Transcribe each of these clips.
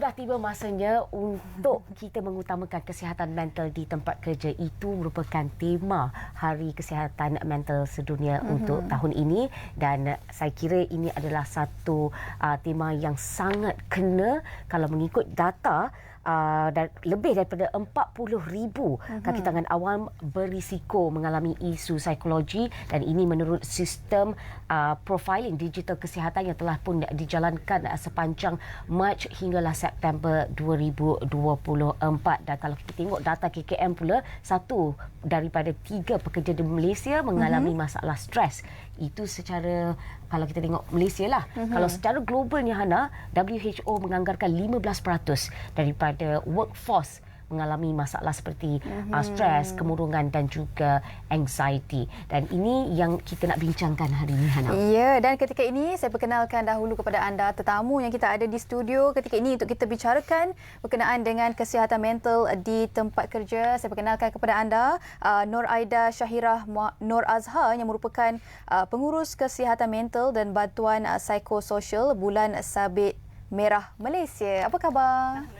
sudah tiba masanya untuk kita mengutamakan kesihatan mental di tempat kerja. Itu merupakan tema Hari Kesihatan Mental Sedunia mm-hmm. untuk tahun ini dan saya kira ini adalah satu uh, tema yang sangat kena kalau mengikut data uh, dan lebih daripada 40 ribu uh-huh. kaki tangan awam berisiko mengalami isu psikologi dan ini menurut sistem uh, profiling digital kesihatan yang telah pun dijalankan uh, sepanjang Mac hinggalah September 2024 dan kalau kita tengok data KKM pula satu daripada tiga pekerja di Malaysia mengalami uh-huh. masalah stres itu secara kalau kita tengok Malaysia lah. Mm-hmm. Kalau secara globalnya Hana, WHO menganggarkan 15% daripada workforce mengalami masalah seperti mm-hmm. uh, stres, kemurungan dan juga anxiety. Dan ini yang kita nak bincangkan hari ini, Hana. Ya, dan ketika ini saya perkenalkan dahulu kepada anda tetamu yang kita ada di studio ketika ini untuk kita bicarakan berkenaan dengan kesihatan mental di tempat kerja. Saya perkenalkan kepada anda uh, Nur Aida Syahirah Nur Azhar yang merupakan uh, pengurus kesihatan mental dan bantuan uh, psikososial bulan Sabit Merah Malaysia. Apa khabar?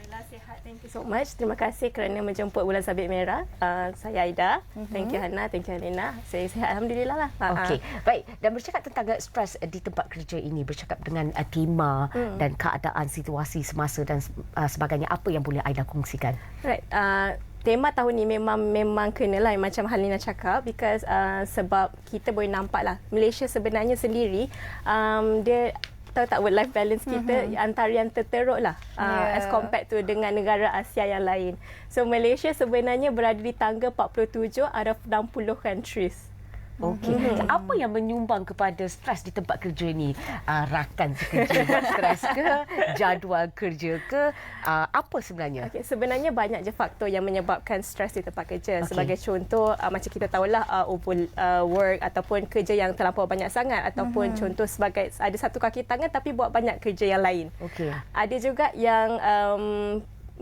Thank you so much. Terima kasih kerana menjemput Bulan Sabit Merah. Uh, saya Aida. Mm-hmm. Thank you Hana. Thank you Alina. Saya sihat Alhamdulillah lah. Okey. Baik. Dan bercakap tentang stres di tempat kerja ini. Bercakap dengan uh, tema mm. dan keadaan situasi semasa dan uh, sebagainya. Apa yang boleh Aida kongsikan? Right. Uh, tema tahun ni memang memang kena lah macam Halina cakap because uh, sebab kita boleh nampak lah Malaysia sebenarnya sendiri um, dia tahu tak work life balance kita mm-hmm. antara yang terteruk lah yeah. uh, as compared to dengan negara Asia yang lain. So Malaysia sebenarnya berada di tangga 47 out of 60 countries. Okey. Mm-hmm. Apa yang menyumbang kepada stres di tempat kerja ni? Uh, rakan sekerja buat stres ke? Jadual kerja ke? Uh, apa sebenarnya? Okay, sebenarnya banyak je faktor yang menyebabkan stres di tempat kerja. Okay. Sebagai contoh, uh, macam kita tahulah uh, uh, work ataupun kerja yang terlampau banyak sangat ataupun mm-hmm. contoh sebagai ada satu kaki tangan tapi buat banyak kerja yang lain. Okay. Ada juga yang um,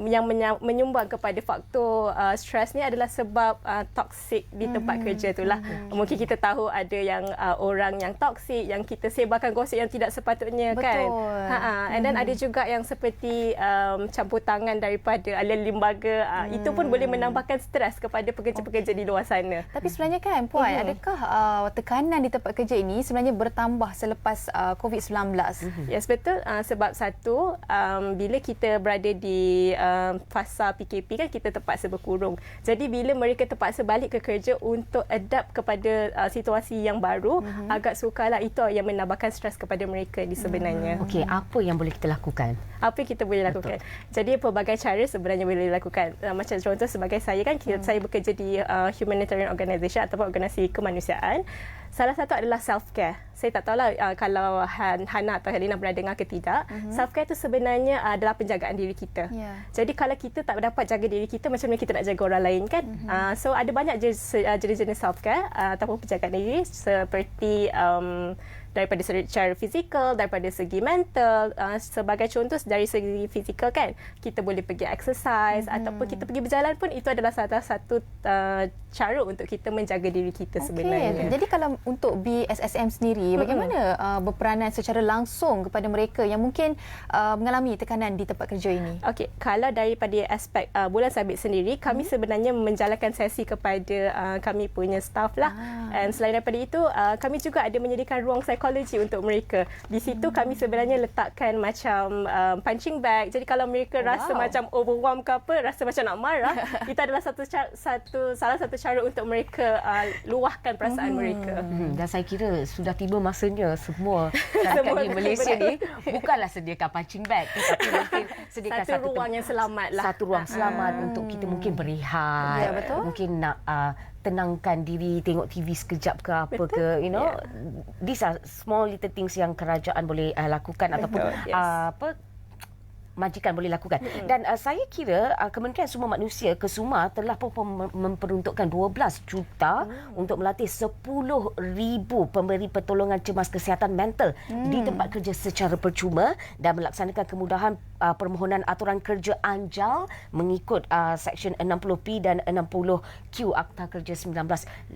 yang menyumbang kepada faktor uh, stres ni adalah sebab uh, toksik di tempat mm-hmm. kerja itulah. Mm-hmm. Mungkin kita tahu ada yang uh, orang yang toksik yang kita sebarkan gosip yang tidak sepatutnya Betul. kan. Ha mm-hmm. and then ada juga yang seperti um, campur tangan daripada ahli lembaga uh, mm. itu pun boleh menambahkan stres kepada pekerja-pekerja okay. di luar sana. Tapi sebenarnya kan puan mm-hmm. adakah uh, tekanan di tempat kerja ini sebenarnya bertambah selepas uh, COVID-19? Mm-hmm. Yes betul uh, sebab satu um, bila kita berada di uh, um, fasa PKP kan kita terpaksa berkurung. Jadi bila mereka terpaksa balik ke kerja untuk adapt kepada uh, situasi yang baru, mm-hmm. agak sukarlah itu yang menambahkan stres kepada mereka di sebenarnya. Mm. Okey, apa yang boleh kita lakukan? Apa yang kita boleh lakukan? Betul. Jadi pelbagai cara sebenarnya boleh dilakukan. Uh, macam contoh sebagai saya kan, mm. saya bekerja di uh, humanitarian organisation ataupun organisasi kemanusiaan. Salah satu adalah self care. Saya tak tahulah uh, kalau Han, Hana atau Helena pernah dengar ke tidak. Mm-hmm. Self care itu sebenarnya uh, adalah penjagaan diri kita. Yeah. Jadi kalau kita tak dapat jaga diri kita macam mana kita nak jaga orang lain kan? Mm-hmm. Uh, so ada banyak uh, jenis-jenis self care uh, ataupun penjagaan diri seperti um, daripada secara fizikal, daripada segi mental. Uh, sebagai contoh dari segi fizikal kan, kita boleh pergi exercise mm-hmm. ataupun kita pergi berjalan pun itu adalah salah satu uh, cara untuk kita menjaga diri kita okay. sebenarnya. Jadi kalau untuk BSSM sendiri, mm-hmm. bagaimana uh, berperanan secara langsung kepada mereka yang mungkin uh, mengalami tekanan di tempat kerja ini? Okey, kalau daripada aspek uh, bulan sabit sendiri, kami mm-hmm. sebenarnya menjalankan sesi kepada uh, kami punya staff lah. Ah. And selain daripada itu, uh, kami juga ada menyediakan ruang psikologi untuk mereka. Di situ hmm. kami sebenarnya letakkan macam um, punching bag. Jadi kalau mereka oh, rasa wow. macam overwhelmed ke apa, rasa macam nak marah, itu adalah satu satu salah satu cara untuk mereka uh, luahkan perasaan hmm. mereka. Hmm. Dan saya kira sudah tiba masanya semua rakyat di Malaysia ni bukanlah sediakan punching bag tetapi mungkin sediakan satu, satu ruang yang selamat lah. Satu ruang selamat hmm. untuk kita mungkin berehat. Ya, betul. Mungkin nak uh, tenangkan diri tengok TV sekejap ke apa Betul? ke you know yeah. these are small little things yang kerajaan boleh uh, lakukan Betul. ataupun yes. uh, apa majikan boleh lakukan. Mm-hmm. Dan uh, saya kira uh, Kementerian Sumber Manusia Kesuma telah pun memperuntukkan 12 juta mm. untuk melatih 10,000 pemberi pertolongan cemas kesihatan mental mm. di tempat kerja secara percuma dan melaksanakan kemudahan uh, permohonan aturan kerja anjal mengikut uh, Seksyen 60P dan 60Q Akta Kerja 1955.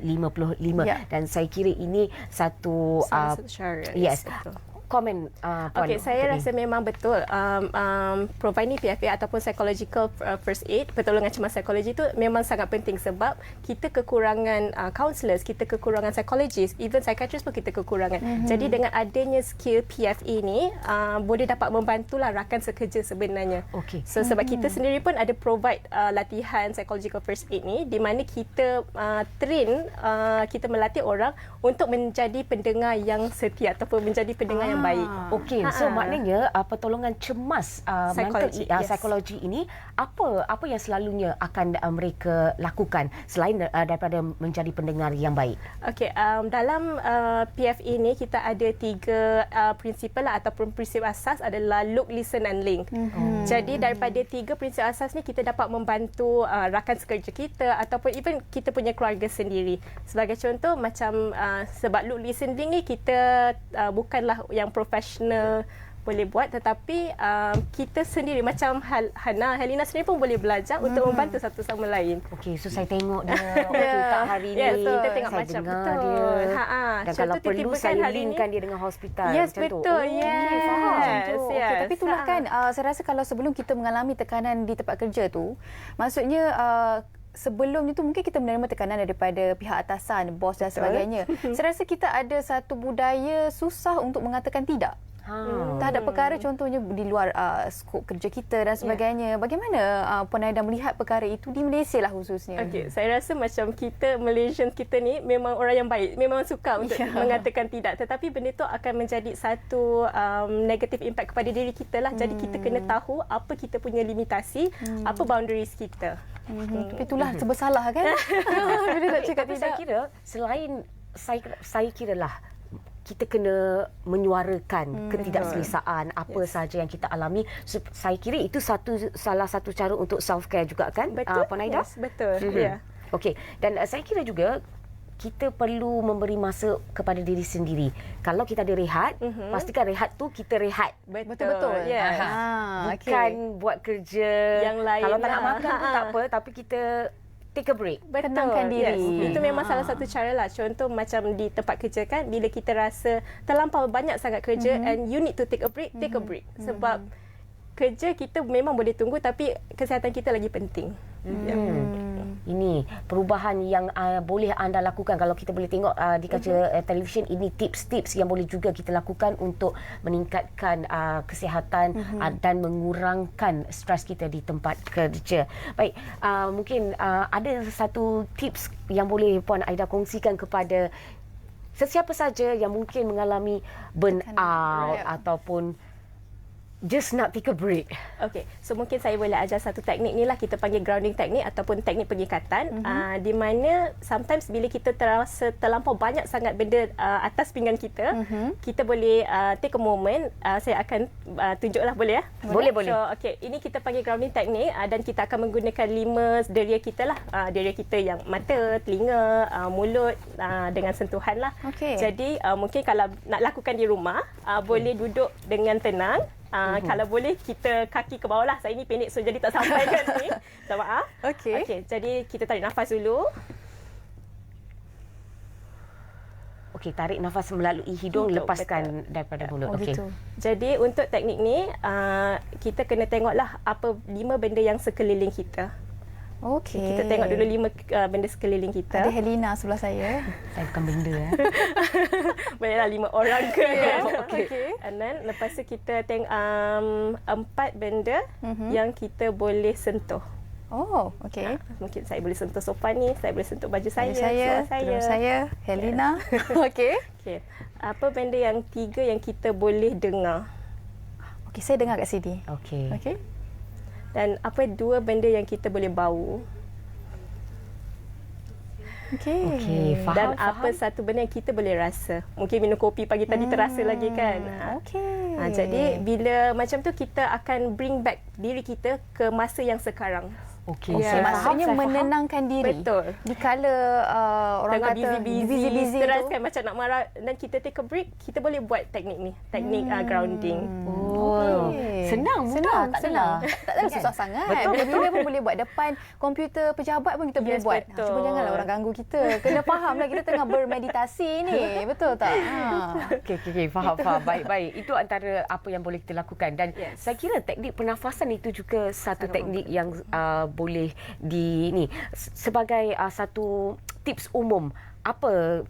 Yeah. Dan saya kira ini satu... Salah uh, satu syarat. Yes. Betul komen uh, Puan Okey, saya rasa ni? memang betul um, um, providing PFA ataupun psychological uh, first aid, pertolongan cemas psikologi itu memang sangat penting sebab kita kekurangan uh, counselors, kita kekurangan psychologist, even psychiatrist pun kita kekurangan. Mm-hmm. Jadi dengan adanya skill PFA ni uh, boleh dapat membantulah rakan sekerja sebenarnya. Okey. So sebab kita sendiri pun ada provide uh, latihan psychological first aid ni di mana kita uh, train uh, kita melatih orang untuk menjadi pendengar yang setia ataupun menjadi pendengar yang baik. Okey, so maknanya uh, pertolongan cemas uh, mental Psikologi, uh, yes. psikologi ini apa apa yang selalunya akan uh, mereka lakukan selain uh, daripada menjadi pendengar yang baik. Okey, um, dalam uh, PFA ni kita ada tiga uh, prinsipal lah ataupun prinsip asas adalah look, listen and link. Mm-hmm. Jadi daripada tiga prinsip asas ni kita dapat membantu uh, rakan sekerja kita ataupun even kita punya keluarga sendiri. Sebagai contoh macam uh, sebab look, listen, link ni kita uh, bukanlah yang profesional boleh buat tetapi uh, kita sendiri macam Hal- Hana, Helena sendiri pun boleh belajar mm-hmm. untuk membantu satu sama lain. Okey, so saya tengok dia Ya. tak hari ni. Yes, kita tengok saya macam dengar betul. dia. Ha, ha. Dan Contoh kalau perlu kan saya linkkan dia dengan hospital Yes, macam tu. betul. Oh, Yes. Faham. Yes, Oh, yes. okay, tapi itulah Ha. kan uh, saya rasa kalau sebelum kita mengalami tekanan di tempat kerja tu maksudnya uh, sebelum itu mungkin kita menerima tekanan daripada pihak atasan, bos dan sebagainya. saya rasa kita ada satu budaya susah untuk mengatakan tidak. Ha. Terhadap perkara contohnya di luar uh, skop kerja kita dan sebagainya. Bagaimana uh, Puan Aida melihat perkara itu di Malaysia lah khususnya? Okey, saya rasa macam kita Malaysian kita ni memang orang yang baik, memang suka untuk Ya. mengatakan tidak. Tetapi benda tu akan menjadi satu um, negative impact kepada diri kita lah. Jadi kita kena tahu apa kita punya limitasi, apa boundaries kita. Hmm, tapi itulah serba salah kan? Bila nak cakap Tapi tidak. saya kira selain saya saya kira lah kita kena menyuarakan hmm, ketidakselesaan apa yes. sahaja yang kita alami. So, saya kira itu satu salah satu cara untuk self care juga kan? Betul? Uh, Puan Aida? Yes, betul. Mhm. Ya. Okey, dan uh, saya kira juga kita perlu memberi masa kepada diri sendiri. Kalau kita ada rehat, mm-hmm. pastikan rehat tu kita rehat. Betul-betul. Yes. Ah, Bukan okey. buat kerja. Yang lain Kalau tak nak lah. makan pun tak apa, tapi kita take a break. Betul. Tenangkan diri. Yes. Itu memang Ha. salah satu cara lah. Contoh macam di tempat kerja kan, bila kita rasa terlampau banyak sangat kerja mm-hmm. and you need to take a break, take a break. Sebab kerja kita memang boleh tunggu tapi kesihatan kita lagi penting. Hmm. Ini perubahan yang uh, boleh anda lakukan kalau kita boleh tengok uh, di kaca Mhm. uh, televisyen ini tips-tips yang boleh juga kita lakukan untuk meningkatkan uh, kesihatan Mhm. uh, dan mengurangkan stres kita di tempat kerja. Baik, uh, mungkin uh, ada satu tips yang boleh Puan Aida kongsikan kepada sesiapa saja yang mungkin mengalami burnout Right. ataupun just nak take a break. Okay, so mungkin saya boleh ajar satu teknik ni lah kita panggil grounding teknik ataupun teknik pengikatan mm-hmm. uh, di mana sometimes bila kita terasa terlampau banyak sangat benda uh, atas pinggan kita, mm-hmm. kita boleh uh, take a moment, uh, saya akan uh, tunjuklah boleh ya? Boleh, boleh. So, okay, ini kita panggil grounding teknik uh, dan kita akan menggunakan lima deria kita lah. Uh, deria kita yang mata, telinga, uh, mulut uh, dengan sentuhan lah. Okey. Jadi uh, mungkin kalau nak lakukan di rumah, uh, boleh duduk dengan tenang. Uh, uh-huh. Kalau boleh kita kaki ke bawah lah. Saya ni pendek so jadi tak sampai kan ni. Minta maaf. Okey. Okey, jadi kita tarik nafas dulu. Okey, tarik nafas melalui hidung, Hidung, lepaskan daripada mulut. Oh, Okey. gitu. Jadi untuk teknik ni, uh, kita kena tengoklah apa lima benda yang sekeliling kita. Okey. Kita tengok dulu lima uh, benda sekeliling kita. Ada Helena sebelah saya. Saya bukan benda eh. Bolehlah lima orang ke kan. Okey. Okay. And then lepas tu kita tengok um, empat benda Mhm. mm-hmm. yang kita boleh sentuh. Oh, okey. Mungkin saya boleh sentuh sofa ni, saya boleh sentuh baju saya, Saya, saya, saya. tudung saya, Helena. Okey. Okay. Apa benda yang tiga yang kita boleh dengar? Okey, saya dengar kat sini. Okey. Okey. Dan apa dua benda yang kita boleh bau? Okey. Okey, faham. Dan faham. apa satu benda yang kita boleh rasa? Mungkin minum kopi pagi tadi terasa lagi kan? Ha. Okey. Ha, jadi bila macam tu kita akan bring back diri kita ke masa yang sekarang. Okey, saya faham, Maksudnya saya faham. menenangkan diri. Betul. Di kala uh, orang Tengah kata busy-busy, busy-busy stress tu. kan macam nak marah dan kita take a break, kita boleh buat teknik ni, teknik hmm. uh, grounding. Oh, Okey. senang, mudah, senang, tak senang. adalah. Tak ada susah sangat. Betul, Bila-bila pun boleh buat depan komputer pejabat pun kita boleh Yes, buat. betul. Cuma janganlah orang ganggu kita. Kena faham lah kita tengah bermeditasi ni. Betul tak? Ha. Okey, okey, okay. faham, faham. Baik, baik. Itu antara apa yang boleh kita lakukan. Dan Yes. saya kira teknik pernafasan itu juga satu Sangat teknik yang uh, boleh di ni sebagai uh, satu tips umum. Apa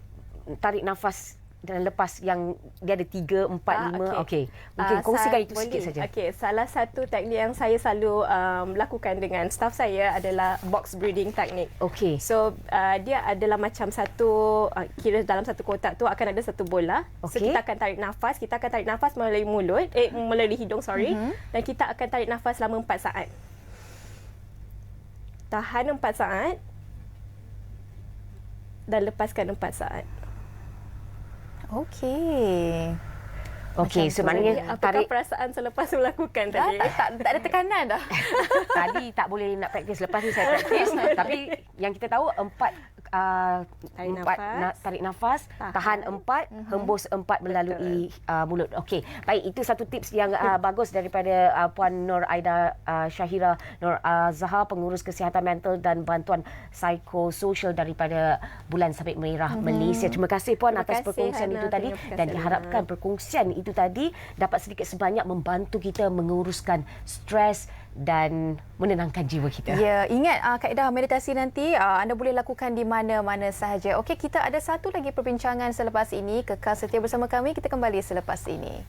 tarik nafas dan lepas yang dia ada tiga, empat, Ah, lima. okey. Okey. Mungkin Ah, kongsikan itu sikit boleh. saja. Okey, salah satu teknik yang saya selalu um, lakukan dengan staff saya adalah box breathing technique. Okey. So uh, dia adalah macam satu uh, kira dalam satu kotak tu akan ada satu bola. So Okey. kita akan tarik nafas, kita akan tarik nafas melalui mulut, eh melalui hidung sorry Mhm. dan kita akan tarik nafas selama 4 saat. Tahan 4 saat dan lepaskan 4 saat. Okey. Okey, so maknanya Apakah tarik perasaan selepas melakukan Dah, tadi? tak, tak, tak ada tekanan dah. tadi tak boleh nak praktis lepas ni saya praktis tapi yang kita tahu empat uh, Tarik empat nafas. na, tarik nafas tahan, Tahan. empat hembus empat melalui uh, mulut. Okey baik itu satu tips yang uh, bagus daripada uh, puan Nur Aida uh, Syahira Nur uh, Zahar pengurus kesihatan mental dan bantuan psikososial daripada Bulan Sabit Merah Malaysia. Terima kasih puan Terima atas kasih, perkongsian Hana. itu tadi dan diharapkan perkongsian itu tadi dapat sedikit sebanyak membantu kita menguruskan stres dan menenangkan jiwa kita. Ya, ingat uh, kaedah meditasi nanti uh, anda boleh lakukan di mana-mana sahaja. Okey, kita ada satu lagi perbincangan selepas ini. Kekal setia bersama kami. Kita kembali selepas ini.